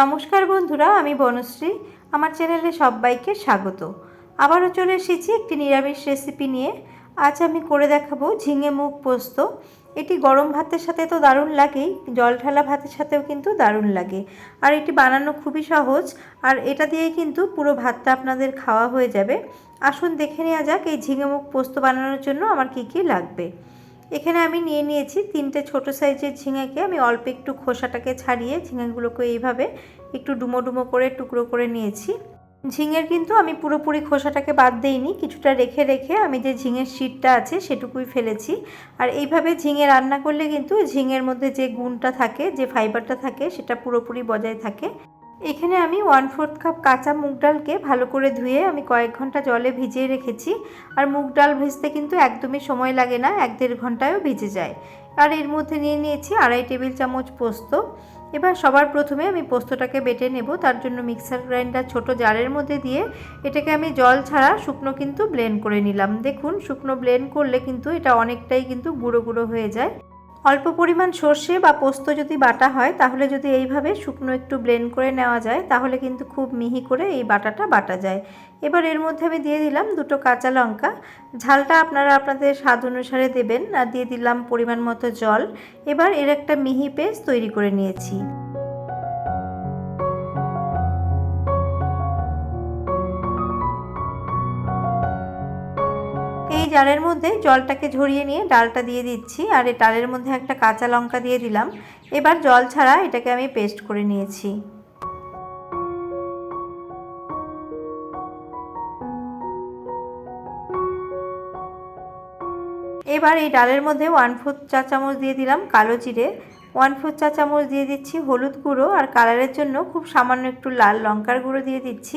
নমস্কার বন্ধুরা, আমি বনশ্রী। আমার চ্যানেলে সবাইকে স্বাগত। আবারও চলে এসেছি একটি নিরামিষ রেসিপি নিয়ে। আজ আমি করে দেখাবো ঝিঙে মুখ পোস্ত। এটি গরম ভাতের সাথে তো দারুণ লাগেই জল ঢালা ভাতের সাথেও কিন্তু দারুণ লাগে। আর এটি বানানো খুবই সহজ, আর এটা দিয়ে কিন্তু পুরো ভাতটা আপনাদের খাওয়া হয়ে যাবে। আসুন দেখে নেওয়া যাক এই ঝিঙে মুখ পোস্ত বানানোর জন্য আমার কি কি লাগবে। এখানে আমি নিয়ে নিয়েছি তিনটে ছোট সাইজের ঝিঙেকে। আমি অল্প একটু খোসাটাকে ছাড়িয়ে ঝিঙেগুলোকে এইভাবে একটু ডুমো ডুমো করে, টুকরো করে নিয়েছি। ঝিঙের কিন্তু আমি পুরোপুরি খোসাটাকে বাদ দেইনি, কিছুটা রেখে রেখে আমি যে ঝিঙের শীটটা আছে সেটুকুই ফেলেছি। আর এইভাবে ঝিঙে রান্না করলে কিন্তু ঝিঙের মধ্যে যে গুণটা থাকে, যে ফাইবারটা থাকে, সেটা পুরোপুরি বজায় থাকে। এখানে আমি ওয়ান ফোর্থ কাপ কাঁচা মুগ ডালকে ভালো করে ধুয়ে আমি কয়েক ঘণ্টা জলে ভিজিয়ে রেখেছি। আর মুগ ডাল ভিজতে কিন্তু একদমই সময় লাগে না, এক দেড় ঘন্টায়ও ভিজে যায়। আর এর মধ্যে নিয়ে নিয়েছি আড়াই টেবিল চামচ পোস্ত। এবার সবার প্রথমে আমি পোস্তটাকে বেটে নেব, তার জন্য মিক্সার গ্রাইন্ডার ছোট জারের মধ্যে দিয়ে এটাকে আমি জল ছাড়া শুকনো কিন্তু ব্লেন্ড করে নিলাম। দেখুন, শুকনো ব্লেন্ড করলে কিন্তু এটা অনেকটাই কিন্তু গুঁড়ো গুঁড়ো হয়ে যায়। অল্প পরিমাণ সর্ষে বা পোস্ত যদি বাটা হয়, তাহলে যদি এইভাবে শুকনো একটু ব্লেন্ড করে নেওয়া যায়, তাহলে কিন্তু খুব মিহি করে এই বাটাটা বাটা যায়। এবার এর মধ্যে আমি দিয়ে দিলাম দুটো কাঁচা লঙ্কা। ঝালটা আপনারা আপনাদের স্বাদ অনুসারে দেবেন। আর দিয়ে দিলাম পরিমাণ মতো জল। এবার এর একটা মিহি পেস্ট তৈরি করে নিয়েছি। জারের মধ্যে জলটাকে ঝরিয়ে নিয়ে ডালটা দিয়ে দিচ্ছি আর এই ডালের মধ্যে একটা কাঁচা লঙ্কা দিয়ে দিলাম। এবার জল ছাড়া এটাকে আমি পেস্ট করে নিয়েছি। এবার এই ডালের মধ্যে ওয়ান ফোর্থ চা চামচ দিয়ে দিলাম কালো জিরে। ওয়ান ফোর চা চামচ দিয়ে দিচ্ছি হলুদ গুঁড়ো আর কালারের জন্য খুব সামান্য একটু লাল লঙ্কার গুঁড়ো দিয়ে দিচ্ছি।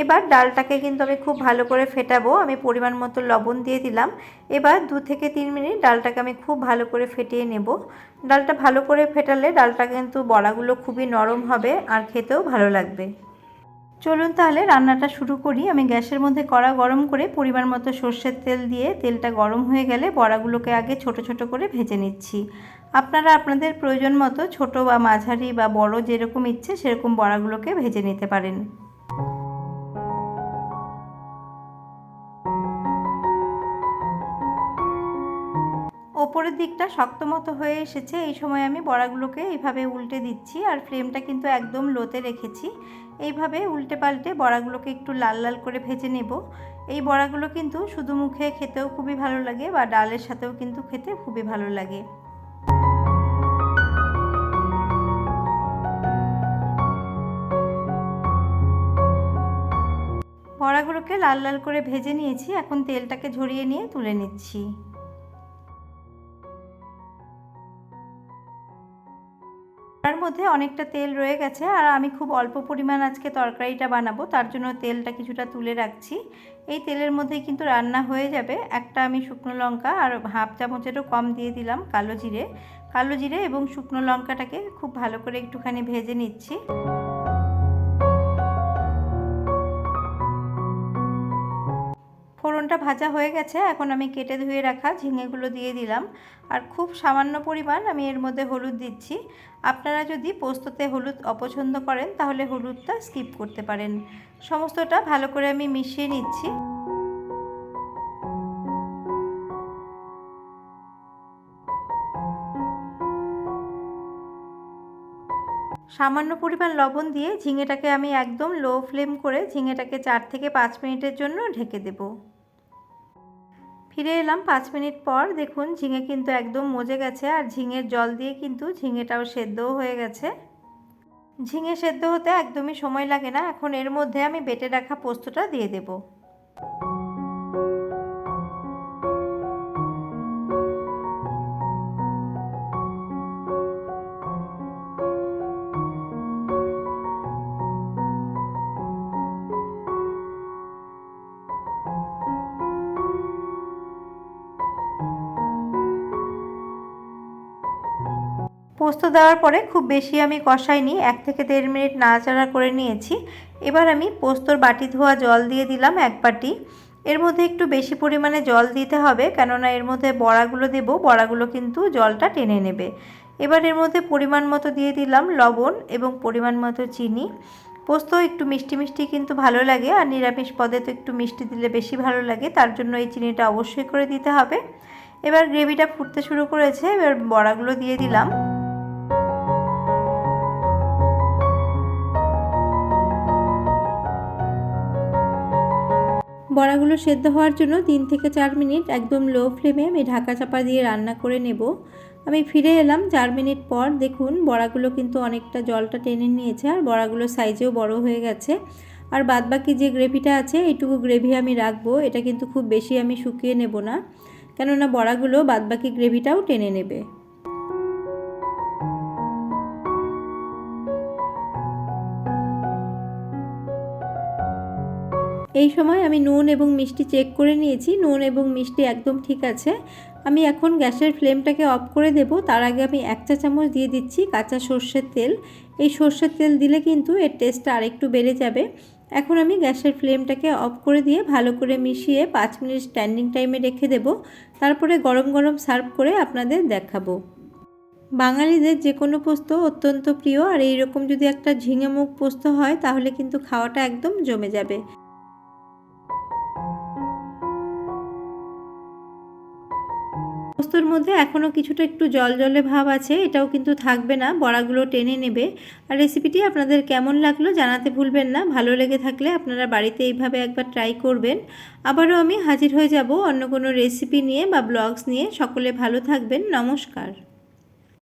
এবার ডালটাকে কিন্তু আমি খুব ভালো করে ফেটাবো। আমি পরিমাণ মতো লবণ দিয়ে দিলাম। এবার দু থেকে তিন মিনিট ডালটাকে আমি খুব ভালো করে ফেটিয়ে নেব। ডালটা ভালো করে ফেটালে ডালটা কিন্তু বড়াগুলো খুবই নরম হবে আর খেতেও ভালো লাগবে। চলুন তাহলে রান্নাটা শুরু করি। আমি গ্যাসের মধ্যে কড়া গরম করে পরিমাণ মতো সর্ষের তেল দিয়ে তেলটা গরম হয়ে গেলে বড়াগুলোকে আগে ছোট ছোট করে ভেজে নিচ্ছি। আপনারা আপনাদের প্রয়োজন মতো ছোট বা মাঝারি বা বড় যেরকম ইচ্ছে সেরকম বড়াগুলোকে ভেজে নিতে পারেন। ওপরের দিকটা শক্ত মতো হয়ে এসেছে। এই সময় আমি বড়াগুলোকে এইভাবে উল্টে দিচ্ছি আর ফ্লেমটা কিন্তু একদম লোতে রেখেছি। এইভাবে উল্টে পাল্টে বড়াগুলোকে একটু লাল লাল করে ভেজে নেব। এই বড়াগুলো কিন্তু শুধু মুখে খেতেও খুবই ভালো লাগে বা ডালের সাথেও কিন্তু খেতে খুবই ভালো লাগে। বড়াগুলোকে লাল লাল করে ভেজে নিয়েছি। এখন তেলটাকে ঝরিয়ে নিয়ে তুলে নিচ্ছি। তার মধ্যে অনেকটা তেল রয়ে গেছে আর আমি খুব অল্প পরিমাণ আজকে তরকারিটা বানাবো, তার জন্য তেলটা কিছুটা তুলে রাখছি। এই তেলের মধ্যে কিন্তু রান্না হয়ে যাবে। একটা আমি শুকনো লঙ্কা আর হাফ চামচেরও কম দিয়ে দিলাম কালো জিরে। কালো জিরে এবং শুকনো লঙ্কাটাকে খুব ভালো করে একটুখানি ভেজে নিচ্ছি। ফোড়নটা ভাজা হয়ে গেছে, এখন আমি কেটে ধুয়ে রাখা ঝিঙেগুলো দিয়ে দিলাম। আর খুব সামান্য পরিমাণ আমি এর মধ্যে হলুদ দিচ্ছি। আপনারা যদি পোস্ততে হলুদ অপছন্দ করেন, তাহলে হলুদটা স্কিপ করতে পারেন। সমস্তটা ভালো করে আমি মিশিয়ে নিচ্ছি। সামান্য পরিমাণ লবণ দিয়ে ঝিঙেটাকে আমি একদম লো ফ্লেম করে ঝিঙেটাকে চার থেকে পাঁচ মিনিটের জন্য ঢেকে দেব। ফিরে এলাম পাঁচ মিনিট পর। দেখুন, ঝিঙে কিন্তু একদম মজে গেছে আর ঝিঙের জল দিয়ে কিন্তু ঝিঙেটাও সেদ্ধও হয়ে গেছে। ঝিঙে সেদ্ধ হতে একদমই সময় লাগে না। এখন এর মধ্যে আমি বেটে রাখা পোস্তটা দিয়ে দেবো। পোস্ত দেওয়ার পরে খুব বেশি আমি কষাইনি, এক থেকে দেড় মিনিট নাড়াচাড়া করে নিয়েছি। এবার আমি পোস্তর বাটি ধোয়া জল দিয়ে দিলাম এক বাটি। এর মধ্যে একটু বেশি পরিমাণে জল দিতে হবে, কেননা এর মধ্যে বড়াগুলো দেব, বড়াগুলো কিন্তু জলটা টেনে নেবে। এবার এর মধ্যে পরিমাণ মতো দিয়ে দিলাম লবণ এবং পরিমাণ মতো চিনি। পোস্ত একটু মিষ্টি মিষ্টি কিন্তু ভালো লাগে, আর নিরামিষ পদে তো একটু মিষ্টি দিলে বেশি ভালো লাগে, তার জন্য এই চিনিটা অবশ্যই করে দিতে হবে। এবার গ্রেভিটা ফুটতে শুরু করেছে, এবার বড়াগুলো দিয়ে দিলাম। বড়াগুলো সেদ্ধ হওয়ার জন্য তিন থেকে চার মিনিট একদম লো ফ্লেমে আমি ঢাকা চাপা দিয়ে রান্না করে নেব। আমি ফিরে এলাম চার মিনিট পর। দেখুন, বড়াগুলো কিন্তু অনেকটা জলটা টেনে নিয়েছে আর বড়াগুলো সাইজেও বড় হয়ে গেছে। আর বাদবাকি যে গ্রেভিটা আছে, এইটুকু গ্রেভি আমি রাখব। এটা কিন্তু খুব বেশি আমি শুকিয়ে নেব না। কেননা বড়াগুলো বাদবাকি গ্রেভিটাও টেনে নেবে। এই সময় আমি নুন এবং মিষ্টি চেক করে নিয়েছি। নুন এবং মিষ্টি একদম ঠিক আছে। আমি এখন গ্যাসের ফ্লেমটাকে অফ করে দেব। তার আগে আমি এক চা চামচ দিয়ে দিচ্ছি কাঁচা সর্ষের তেল। এই সর্ষের তেল দিলে কিন্তু এর টেস্টটা আরেকটু বেড়ে যাবে। এখন আমি গ্যাসের ফ্লেমটাকে অফ করে দিয়ে ভালো করে মিশিয়ে পাঁচ মিনিট স্ট্যান্ডিং টাইমে রেখে দেব। তারপরে গরম গরম সার্ভ করে আপনাদের দেখাবো। বাঙালিদের যে কোনো পোস্ত অত্যন্ত প্রিয়। আর এইরকম যদি একটা ঝিঙে মুখ পোস্ত হয়, তাহলে কিন্তু খাওয়াটা একদম জমে যাবে। পোস্তর মধ্যে এখনও কিছুটা একটু জল জলে ভাব আছে, এটাও কিন্তু থাকবে না, বড়াগুলো টেনে নেবে। আর রেসিপিটি আপনাদের কেমন লাগল জানাতে ভুলবেন না, ভালো লেগে থাকলে আপনারা বাড়িতে এইভাবে একবার ট্রাই করবেন। আবারও আমি হাজির হয়ে যাব অন্য কোনো রেসিপি নিয়ে বা ব্লগস নিয়ে, সকলে ভালো থাকবেন, নমস্কার।